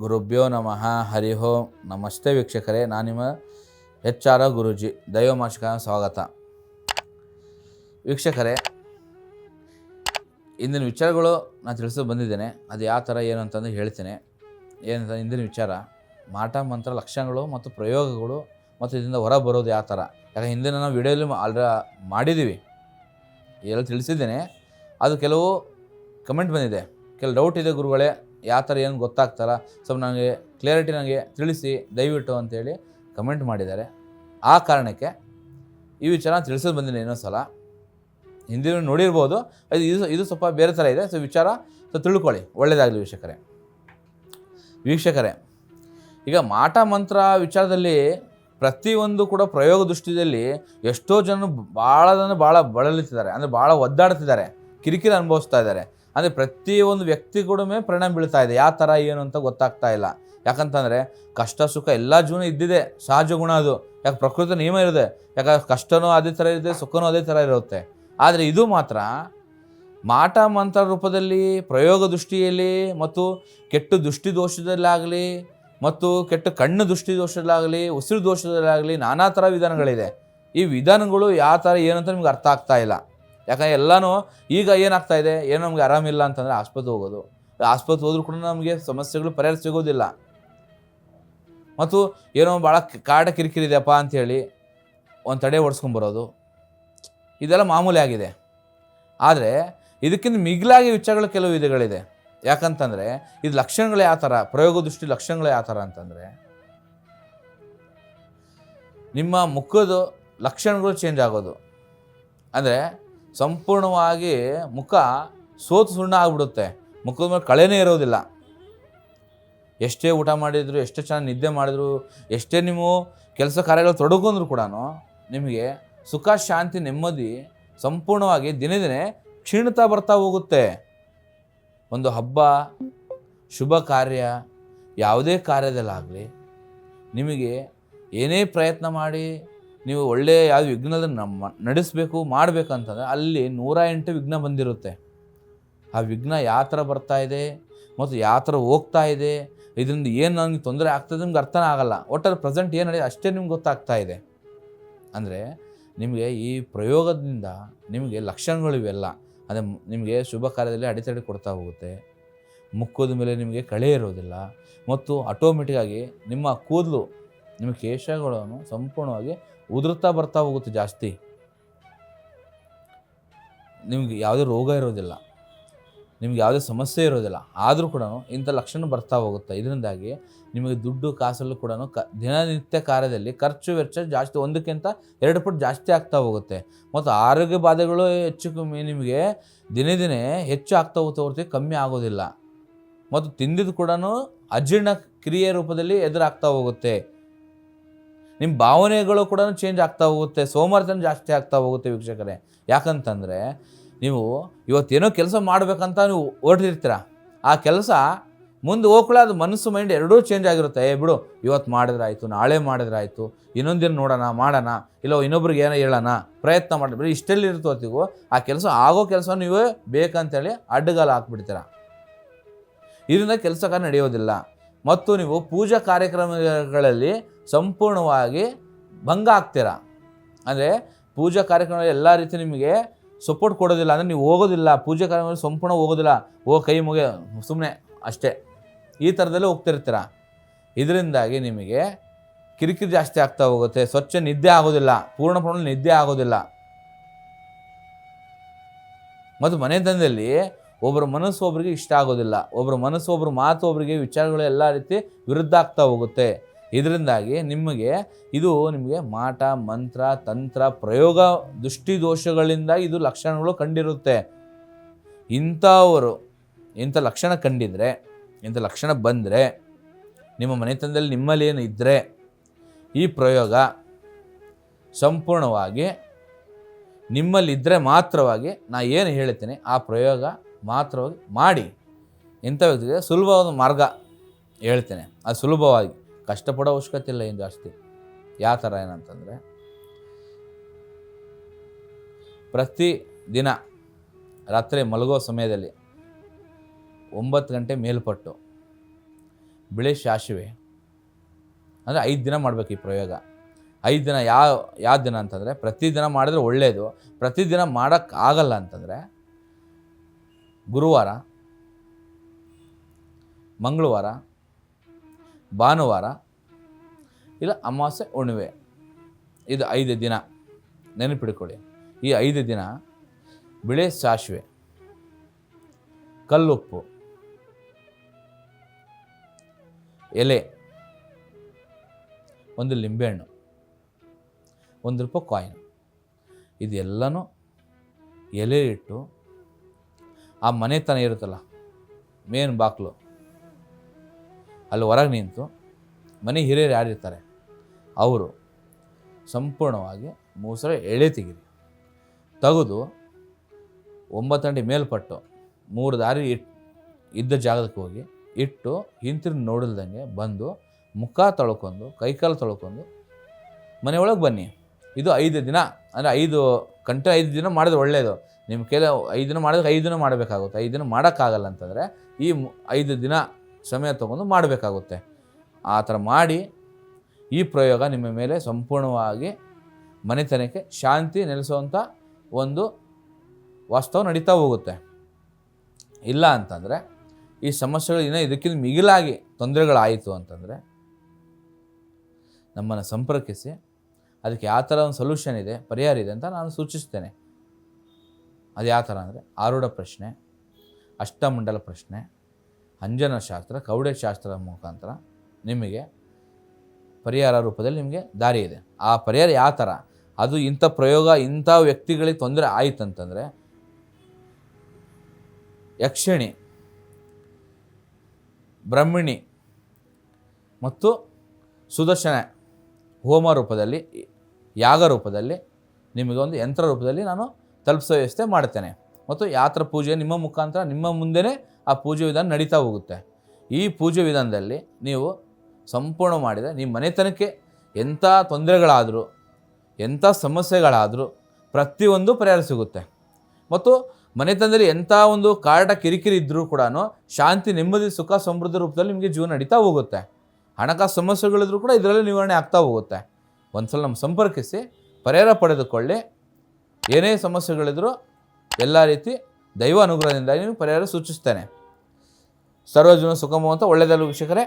ಗುರುಭ್ಯೋ ನಮಃ. ಹರಿ ಓಂ. ನಮಸ್ತೆ ವೀಕ್ಷಕರೇ. ನಾನು ನಿಮ್ಮ ಎಚ್ ಆರ್ ಗುರೂಜಿ. ದೈವಮಾರ್ಷಕ ಸ್ವಾಗತ. ವೀಕ್ಷಕರೇ, ಇಂದಿನ ವಿಚಾರಗಳು ನಾನು ತಿಳಿಸೋ ಬಂದಿದ್ದೇನೆ. ಅದು ಯಾವ ಥರ, ಏನು ಅಂತಂದು ಹೇಳ್ತೇನೆ. ಏನಂತ, ಇಂದಿನ ವಿಚಾರ. ಮಾಟ, ಮಂತ್ರ, ಲಕ್ಷಣಗಳು ಮತ್ತು ಪ್ರಯೋಗಗಳು ಮತ್ತು ಇದರಿಂದ ಹೊರ ಬರೋದು ಯಾವ ಥರ. ಯಾಕಂದ್ರೆ ಹಿಂದಿನ ನಾವು ವಿಡಿಯೋಲಿ ಆಲ್ರ ಮಾಡಿದ್ದೀವಿ. ಎಲ್ಲ ತಿಳಿಸಿದ್ದೇನೆ. ಅದು ಕೆಲವು ಕಮೆಂಟ್ ಬಂದಿದೆ. ಕೆಲವು ಡೌಟ್ ಇದೆ ಗುರುಗಳೇ. ಯಾವ ಥರ ಏನು ಗೊತ್ತಾಗ್ತಾರ ಸ್ವಲ್ಪ ನನಗೆ ಕ್ಲಿಯರಿಟಿ ನನಗೆ ತಿಳಿಸಿ, ದಯವಿಟ್ಟು ಅಂತೇಳಿ ಕಮೆಂಟ್ ಮಾಡಿದ್ದಾರೆ. ಆ ಕಾರಣಕ್ಕೆ ಈ ವಿಚಾರ ತಿಳಿಸೋದು ಬಂದಿಲ್ಲ ಇನ್ನೊಂದು ಸಲ. ಹಿಂದಿನ ನೋಡಿರ್ಬೋದು. ಅದು ಇದು ಇದು ಸ್ವಲ್ಪ ಬೇರೆ ಥರ ಇದೆ. ಸೊ, ವಿಚಾರ ಸೊ, ತಿಳ್ಕೊಳ್ಳಿ. ಒಳ್ಳೆಯದಾಗಲಿ ವೀಕ್ಷಕರೇ. ವೀಕ್ಷಕರೇ, ಈಗ ಮಾಟ ಮಂತ್ರ ವಿಚಾರದಲ್ಲಿ ಪ್ರತಿಯೊಂದು ಕೂಡ ಪ್ರಯೋಗ ದೃಷ್ಟಿಯಲ್ಲಿ ಎಷ್ಟೋ ಜನ ಭಾಳ ಭಾಳ ಬಳಲುತ್ತಿದ್ದಾರೆ ಅಂದರೆ ಭಾಳ ಒದ್ದಾಡ್ತಿದ್ದಾರೆ. ಕಿರಿಕಿರಿ ಅನುಭವಿಸ್ತಾ ಇದ್ದಾರೆ. ಅಂದರೆ ಪ್ರತಿಯೊಂದು ವ್ಯಕ್ತಿ ಕೂಡ ಪರಿಣಾಮ ಬೀಳ್ತಾ ಇದೆ. ಯಾವ ಥರ ಏನು ಅಂತ ಗೊತ್ತಾಗ್ತಾ ಇಲ್ಲ. ಯಾಕಂತಂದರೆ ಕಷ್ಟ, ಸುಖ ಎಲ್ಲ ಜೀವನ ಇದ್ದಿದೆ. ಸಹಜ ಗುಣ ಅದು. ಯಾಕೆ ಪ್ರಕೃತಿ ನಿಯಮ ಇರುತ್ತೆ. ಯಾಕಂದ್ರೆ ಕಷ್ಟನೂ ಅದೇ ಥರ ಇರುತ್ತೆ, ಸುಖನೂ ಅದೇ ಥರ ಇರುತ್ತೆ. ಆದರೆ ಇದು ಮಾತ್ರ ಮಾಟ, ಮಂತ್ರ ರೂಪದಲ್ಲಿ, ಪ್ರಯೋಗ ದೃಷ್ಟಿಯಲ್ಲಿ ಮತ್ತು ಕೆಟ್ಟ ದೃಷ್ಟಿ ದೋಷದಲ್ಲಾಗಲಿ ಮತ್ತು ಕೆಟ್ಟ ಕಣ್ಣು ದೃಷ್ಟಿ ದೋಷದಲ್ಲಾಗಲಿ, ಉಸಿರು ದೋಷದಲ್ಲಾಗಲಿ ನಾನಾ ಥರ ವಿಧಾನಗಳಿದೆ. ಈ ವಿಧಾನಗಳು ಯಾವ ಥರ ಏನಂತ ನಿಮ್ಗೆ ಅರ್ಥ ಆಗ್ತಾ ಇಲ್ಲ. ಯಾಕಂದರೆ ಎಲ್ಲನೂ ಈಗ ಏನಾಗ್ತಾ ಇದೆ, ಏನೋ ನಮಗೆ ಆರಾಮಿಲ್ಲ ಅಂತಂದರೆ ಆಸ್ಪತ್ರೆ ಹೋಗೋದು. ಆಸ್ಪತ್ರೆ ಹೋದ್ರೂ ಕೂಡ ನಮಗೆ ಸಮಸ್ಯೆಗಳು ಪರಿಹಾರ ಸಿಗೋದಿಲ್ಲ. ಮತ್ತು ಏನೋ ಭಾಳ ಕಾಡ ಕಿರಿಕಿರಿ ಇದೆಯಪ್ಪ ಅಂಥೇಳಿ ಒಂದು ತಡೆ ಓಡಿಸ್ಕೊಂಬರೋದು ಇದೆಲ್ಲ ಮಾಮೂಲಿ ಆಗಿದೆ. ಆದರೆ ಇದಕ್ಕಿಂತ ಮಿಗಿಲಾಗಿ ವಿಚಾರಗಳು ಕೆಲವು ವಿಧಗಳಿದೆ. ಯಾಕಂತಂದರೆ ಇದು ಲಕ್ಷಣಗಳು ಯಾವ ಥರ, ಪ್ರಯೋಗ ದೃಷ್ಟಿ ಲಕ್ಷಣಗಳು ಯಾವ ಥರ ಅಂತಂದರೆ ನಿಮ್ಮ ಮುಖದ ಲಕ್ಷಣಗಳು ಚೇಂಜ್ ಆಗೋದು. ಅಂದರೆ ಸಂಪೂರ್ಣವಾಗಿ ಮುಖ ಸೋತು ಸುಣ್ಣ ಆಗಿಬಿಡುತ್ತೆ. ಮುಖದ ಮೇಲೆ ಕಳೆನೇ ಇರೋದಿಲ್ಲ. ಎಷ್ಟೇ ಊಟ ಮಾಡಿದ್ರು, ಎಷ್ಟೇ ಚೆನ್ನಾಗಿ ನಿದ್ದೆ ಮಾಡಿದ್ರು, ಎಷ್ಟೇ ನೀವು ಕೆಲಸ ಕಾರ್ಯಗಳು ತೊಡಗೊಂಡ್ರು ಕೂಡ ನಿಮಗೆ ಸುಖ, ಶಾಂತಿ, ನೆಮ್ಮದಿ ಸಂಪೂರ್ಣವಾಗಿ ದಿನೇ ದಿನೇ ಕ್ಷೀಣತಾ ಬರ್ತಾ ಹೋಗುತ್ತೆ. ಒಂದು ಹಬ್ಬ, ಶುಭ ಕಾರ್ಯ, ಯಾವುದೇ ಕಾರ್ಯದಲ್ಲಾಗಲಿ ನಿಮಗೆ ಏನೇ ಪ್ರಯತ್ನ ಮಾಡಿ ನೀವು ಒಳ್ಳೆಯ ಯಾವ ವಿಘ್ನದ ನಮ್ಮ ನಡೆಸಬೇಕು, ಮಾಡಬೇಕಂತಂದರೆ ಅಲ್ಲಿ ನೂರ ಎಂಟು ವಿಘ್ನ ಬಂದಿರುತ್ತೆ. ಆ ವಿಘ್ನ ಯಾವ ಬರ್ತಾ ಇದೆ ಮತ್ತು ಯಾವ ಹೋಗ್ತಾ ಇದೆ, ಇದರಿಂದ ಏನು ನನಗೆ ತೊಂದರೆ ಆಗ್ತದೆ ನಿಮ್ಗೆ ಅರ್ಥನೇ ಆಗಲ್ಲ. ಒಟ್ಟಾರೆ ಪ್ರೆಸೆಂಟ್ ಏನು ನಡೆಯುತ್ತೆ ಅಷ್ಟೇ ನಿಮ್ಗೆ ಗೊತ್ತಾಗ್ತಾ ಇದೆ. ಅಂದರೆ ನಿಮಗೆ ಈ ಪ್ರಯೋಗದಿಂದ ನಿಮಗೆ ಲಕ್ಷಣಗಳು ಇವೆಲ್ಲ. ಅದೇ ನಿಮಗೆ ಶುಭ ಕಾರ್ಯದಲ್ಲಿ ಅಡೆತಡೆ ಕೊಡ್ತಾ ಹೋಗುತ್ತೆ. ಮುಕ್ಕೋದ ಮೇಲೆ ನಿಮಗೆ ಕಳೆ ಇರೋದಿಲ್ಲ. ಮತ್ತು ಆಟೋಮೆಟಿಕ್ಕಾಗಿ ನಿಮ್ಮ ಕೂದಲು ನಿಮ್ಮ ಕೇಶಗಳನ್ನು ಸಂಪೂರ್ಣವಾಗಿ ಉದುರ್ತಾ ಬರ್ತಾ ಹೋಗುತ್ತೆ ಜಾಸ್ತಿ. ನಿಮಗೆ ಯಾವುದೇ ರೋಗ ಇರೋದಿಲ್ಲ. ನಿಮ್ಗೆ ಯಾವುದೇ ಸಮಸ್ಯೆ ಇರೋದಿಲ್ಲ. ಆದರೂ ಕೂಡ ಇಂಥ ಲಕ್ಷಣ ಬರ್ತಾ ಹೋಗುತ್ತೆ. ಇದರಿಂದಾಗಿ ನಿಮಗೆ ದುಡ್ಡು, ಕಾಸಲ್ಲೂ ಕೂಡ ಕ, ದಿನನಿತ್ಯ ಕಾರ್ಯದಲ್ಲಿ ಖರ್ಚು ವೆಚ್ಚ ಜಾಸ್ತಿ, ಒಂದಕ್ಕಿಂತ ಎರಡು ಪಟ್ಟು ಜಾಸ್ತಿ ಆಗ್ತಾ ಹೋಗುತ್ತೆ. ಮತ್ತು ಆರೋಗ್ಯ ಬಾಧೆಗಳು ಹೆಚ್ಚು ಕಮ್ಮಿ, ನಿಮಗೆ ದಿನೇ ದಿನೇ ಹೆಚ್ಚು ಆಗ್ತಾ ಹೋಗ್ತಾ ಹೊರತು ಕಮ್ಮಿ ಆಗೋದಿಲ್ಲ. ಮತ್ತು ತಿಂದಿದ್ದು ಕೂಡ ಅಜೀರ್ಣ ಕ್ರಿಯೆ ರೂಪದಲ್ಲಿ ಎದುರಾಗ್ತಾ ಹೋಗುತ್ತೆ. ನಿಮ್ಮ ಭಾವನೆಗಳು ಕೂಡ ಚೇಂಜ್ ಆಗ್ತಾ ಹೋಗುತ್ತೆ ಸೋಮರ್ಥನ ಜಾಸ್ತಿ ಆಗ್ತಾ ಹೋಗುತ್ತೆ ವೀಕ್ಷಕರೇ. ಯಾಕಂತಂದರೆ ನೀವು ಇವತ್ತೇನೋ ಕೆಲಸ ಮಾಡಬೇಕಂತ ನೀವು ಹೊರಟಿರ್ತೀರ? ಆ ಕೆಲಸ ಮುಂದೆ ಹೋಗ್ಕೊಳ್ಳೆ ಅದು ಮನಸ್ಸು ಮೈಂಡ್ ಎರಡೂ ಚೇಂಜ್ ಆಗಿರುತ್ತೆ. ಏ ಬಿಡು, ಇವತ್ತು ಮಾಡಿದ್ರೆ ಆಯಿತು ನಾಳೆ ಮಾಡಿದ್ರಾಯಿತು ಇನ್ನೊಂದಿನ ನೋಡೋಣ, ಮಾಡೋಣ, ಇಲ್ಲ ಇನ್ನೊಬ್ರಿಗೆ ಏನೋ ಹೇಳೋಣ, ಪ್ರಯತ್ನ ಮಾಡಿ ಬರೀ ಇಷ್ಟೆಲ್ಲಿ ಇರ್ತವತ್ತಿಗೂ ಆ ಕೆಲಸ ಆಗೋ ಕೆಲಸ ನೀವೇ ಬೇಕಂತೇಳಿ ಅಡ್ಡಗಾಲ ಹಾಕ್ಬಿಡ್ತೀರ? ಇದರಿಂದ ಕೆಲಸ ನಡೆಯೋದಿಲ್ಲ. ಮತ್ತು ನೀವು ಪೂಜಾ ಕಾರ್ಯಕ್ರಮಗಳಲ್ಲಿ ಸಂಪೂರ್ಣವಾಗಿ ಭಂಗ ಆಗ್ತೀರಾ? ಅಂದರೆ ಪೂಜಾ ಕಾರ್ಯಕ್ರಮದಲ್ಲಿ ಎಲ್ಲ ರೀತಿ ನಿಮಗೆ ಸಪೋರ್ಟ್ ಕೊಡೋದಿಲ್ಲ ಅಂದರೆ ನೀವು ಹೋಗೋದಿಲ್ಲ, ಪೂಜೆ ಕಾರ್ಯಕ್ರಮದಲ್ಲಿ ಸಂಪೂರ್ಣ ಹೋಗೋದಿಲ್ಲ, ಓ ಕೈ ಮುಗಿ ಸುಮ್ಮನೆ ಅಷ್ಟೇ. ಈ ಥರದಲ್ಲೇ ಹೋಗ್ತಿರ್ತೀರ? ಇದರಿಂದಾಗಿ ನಿಮಗೆ ಕಿರಿಕಿರಿ ಜಾಸ್ತಿ ಆಗ್ತಾ ಹೋಗುತ್ತೆ, ಸ್ವಚ್ಛ ನಿದ್ದೆ ಆಗೋದಿಲ್ಲ, ಪೂರ್ಣ ಪೂರ್ಣ ನಿದ್ದೆ ಆಗೋದಿಲ್ಲ. ಮತ್ತು ಮನೆತನದಲ್ಲಿ ಒಬ್ಬರ ಮನಸ್ಸು ಒಬ್ಬರಿಗೆ ಇಷ್ಟ ಆಗೋದಿಲ್ಲ. ಒಬ್ಬರ ಮನಸ್ಸು ಒಬ್ಬರ ಮಾತು ಒಬ್ಬರಿಗೆ ವಿಚಾರಗಳು ಎಲ್ಲ ರೀತಿ ವಿರುದ್ಧ ಆಗ್ತಾ ಹೋಗುತ್ತೆ. ಇದರಿಂದಾಗಿ ನಿಮಗೆ ಇದು ನಿಮಗೆ ಮಾಟ, ಮಂತ್ರ, ತಂತ್ರ, ಪ್ರಯೋಗ, ದೃಷ್ಟಿ ದೋಷಗಳಿಂದ ಇದು ಲಕ್ಷಣಗಳು ಕಂಡಿರುತ್ತೆ. ಇಂಥವರು, ಇಂಥ ಲಕ್ಷಣ ಕಂಡಿದ್ರೆ, ಇಂಥ ಲಕ್ಷಣ ಬಂದರೆ, ನಿಮ್ಮ ಮನೆತನದಲ್ಲಿ ನಿಮ್ಮಲ್ಲಿ ಏನು ಇದ್ದರೆ ಈ ಪ್ರಯೋಗ ಸಂಪೂರ್ಣವಾಗಿ ನಿಮ್ಮಲ್ಲಿದ್ದರೆ ಮಾತ್ರವಾಗಿ ನಾನು ಏನು ಹೇಳ್ತೀನಿ, ಆ ಪ್ರಯೋಗ ಮಾತ್ರವಾಗಿ ಮಾಡಿ ಇಂಥ ವ್ಯಕ್ತಿಗೆ ಸುಲಭವಾದ ಮಾರ್ಗ ಹೇಳ್ತೇನೆ. ಅದು ಸುಲಭವಾಗಿ. ಕಷ್ಟಪಡೋ ಅವಶ್ಯಕತೆ ಇಲ್ಲ ಏನು ಜಾಸ್ತಿ ಯಾವ ಥರ ಏನಂತಂದರೆ, ಪ್ರತಿ ದಿನ ರಾತ್ರಿ ಮಲಗೋ ಸಮಯದಲ್ಲಿ ಒಂಬತ್ತು ಗಂಟೆ ಮೇಲ್ಪಟ್ಟು ಬಿಳಿ ಸಾಸಿವೆ ಅಂದರೆ ಐದು ದಿನ ಮಾಡಬೇಕು ಈ ಪ್ರಯೋಗ. ಐದು ದಿನ ಯಾವ ಯಾವ ದಿನ ಅಂತಂದರೆ ಪ್ರತಿದಿನ ಮಾಡಿದ್ರೆ ಒಳ್ಳೆಯದು ಪ್ರತಿದಿನ ಮಾಡೋಕ್ಕಾಗಲ್ಲ ಅಂತಂದರೆ ಗುರುವಾರ, ಮಂಗಳವಾರ, ಭಾನುವಾರ, ಇಲ್ಲ ಅಮಾವಾಸ್ಯೆ ಹುಣ್ಣಿಮೆ. ಇದು ಐದು ದಿನ. ನೆನಪಿಡ್ಕೊಳ್ಳಿ. ಈ ಐದು ದಿನ ಬಿಳೆ ಸಾಸಿವೆ, ಕಲ್ಲುಪ್ಪು, ಎಲೆ, ಒಂದು ಲಿಂಬೆಹಣ್ಣು, ಒಂದು ರೂಪಾಯಿ ಕಾಯಿನ್. ಇದೆಲ್ಲನೂ ಎಲೆ ಇಟ್ಟು ಆ ಮನೆತನ ಇರುತ್ತಲ್ಲ ಮೇನ್ ಬಾಕ್ಲು. ಅಲ್ಲಿ ಹೊರಗೆ ನಿಂತು ಮನೆ ಹಿರಿಯರು ಯಾರಿರ್ತಾರೆ? ಅವರು ಸಂಪೂರ್ಣವಾಗಿ ಮೂಸರ ಎಳೆ ತೆಗೀರಿ. ತೆಗೆದು ಒಂಬತ್ತಂಡಿ ಮೇಲ್ಪಟ್ಟು ಮೂರು ದಾರಿ ಇಟ್, ಇದ್ದ ಜಾಗಕ್ಕೆ ಹೋಗಿ ಇಟ್ಟು ಹಿಂತಿರು ನೋಡಿಲ್ದಂಗೆ ಬಂದು ಮುಖ ತೊಳ್ಕೊಂಡು, ಕೈಕಾಲು ತೊಳ್ಕೊಂಡು ಮನೆಯೊಳಗೆ ಬನ್ನಿ. ಇದು ಐದು ದಿನ, ಅಂದರೆ ಐದು ಗಂಟೆ ಐದು ದಿನ ಮಾಡಿದ್ರೆ ಒಳ್ಳೆಯದು ನಿಮ್ಮ ಕೆಲ ಐದು ದಿನ ಮಾಡಿದ್ರೆ ಐದು ದಿನ ಮಾಡಬೇಕಾಗುತ್ತೆ. ಐದು ದಿನ ಮಾಡೋಕ್ಕಾಗಲ್ಲ ಅಂತಂದರೆ ಈ ಐದು ದಿನ ಸಮಯ ತೊಗೊಂಡು ಮಾಡಬೇಕಾಗುತ್ತೆ. ಆ ಥರ ಮಾಡಿ ಈ ಪ್ರಯೋಗ ನಿಮ್ಮ ಮೇಲೆ ಸಂಪೂರ್ಣವಾಗಿ ಮನೆತನಕ್ಕೆ ಶಾಂತಿ ನೆಲೆಸುವಂಥ ಒಂದು ವಾಸ್ತವ ನಡೀತಾ ಹೋಗುತ್ತೆ. ಇಲ್ಲ ಅಂತಂದರೆ ಈ ಸಮಸ್ಯೆಗಳು ಇನ್ನೂ ಇದಕ್ಕಿಂತ ಮಿಗಿಲಾಗಿ ತೊಂದರೆಗಳಾಯಿತು ಅಂತಂದರೆ ನಮ್ಮನ್ನು ಸಂಪರ್ಕಿಸಿ ಅದಕ್ಕೆ ಯಾವ ಥರ ಒಂದು ಸೊಲ್ಯೂಷನ್ ಇದೆ, ಪರಿಹಾರ ಇದೆ ಅಂತ ನಾನು ಸೂಚಿಸ್ತೇನೆ. ಅದು ಯಾವ ಥರ ಅಂದರೆ ಆರೂಢ ಪ್ರಶ್ನೆ, ಅಷ್ಟಮಂಡಲ ಪ್ರಶ್ನೆ, ಅಂಜನ ಶಾಸ್ತ್ರ, ಕೌಡೆ ಶಾಸ್ತ್ರದ ಮುಖಾಂತರ ನಿಮಗೆ ಪರಿಹಾರ ರೂಪದಲ್ಲಿ ನಿಮಗೆ ದಾರಿ ಇದೆ. ಆ ಪರಿಹಾರ ಯಾವ ಥರ? ಅದು ಇಂಥ ಪ್ರಯೋಗ, ಇಂಥ ವ್ಯಕ್ತಿಗಳಿಗೆ ತೊಂದರೆ ಆಯಿತು ಅಂತಂದರೆ ಯಕ್ಷಿಣಿ, ಬ್ರಹ್ಮಿಣಿ ಮತ್ತು ಸುದರ್ಶನ ಹೋಮ ರೂಪದಲ್ಲಿ ಯಾಗ ರೂಪದಲ್ಲಿ ನಿಮಗೆ ಒಂದು ಯಂತ್ರ ರೂಪದಲ್ಲಿ ನಾನು ತಲುಪಿಸೋ ವ್ಯವಸ್ಥೆ ಮಾಡ್ತೇನೆ. ಮತ್ತು ಯಾತ್ರ ಪೂಜೆ ನಿಮ್ಮ ಮುಖಾಂತರ ನಿಮ್ಮ ಮುಂದೆನೇ ಆ ಪೂಜೆ ವಿಧಾನ ನಡೀತಾ ಹೋಗುತ್ತೆ. ಈ ಪೂಜೆ ವಿಧಾನದಲ್ಲಿ ನೀವು ಸಂಪೂರ್ಣ ಮಾಡಿದರೆ ನಿಮ್ಮ ಮನೆತನಕ್ಕೆ ಎಂಥ ತೊಂದರೆಗಳಾದರೂ, ಎಂಥ ಸಮಸ್ಯೆಗಳಾದರೂ ಪ್ರತಿಯೊಂದು ಪರಿಹಾರ ಸಿಗುತ್ತೆ. ಮತ್ತು ಮನೆತನದಲ್ಲಿ ಎಂಥ ಒಂದು ಕಾರಣ ಕಿರಿಕಿರಿ ಇದ್ದರೂ ಕೂಡ ಶಾಂತಿ, ನೆಮ್ಮದಿ, ಸುಖ, ಸಮೃದ್ಧಿ ರೂಪದಲ್ಲಿ ನಿಮಗೆ ಜೀವನ ನಡೀತಾ ಹೋಗುತ್ತೆ. ಹಣಕಾಸು ಸಮಸ್ಯೆಗಳಿದ್ರೂ ಕೂಡ ಇದರಲ್ಲಿ ನಿವಾರಣೆ ಆಗ್ತಾ ಹೋಗುತ್ತೆ. ಒಂದ್ಸಲ ನಮ್ಮ ಸಂಪರ್ಕಿಸಿ, ಪರಿಹಾರ ಪಡೆದುಕೊಳ್ಳಿ. ಏನೇ ಸಮಸ್ಯೆಗಳಿದ್ರೂ ಎಲ್ಲ ರೀತಿ ದೈವ ಅನುಗ್ರಹದಿಂದ ನೀವು ಪರಿಹಾರ ಸೂಚಿಸ್ತೇನೆ. ಸರ್ವಜನ ಸುಖಮ ಅಂತ ಒಳ್ಳೆಯದಲ್ಲ ವೀಕ್ಷಕರೇ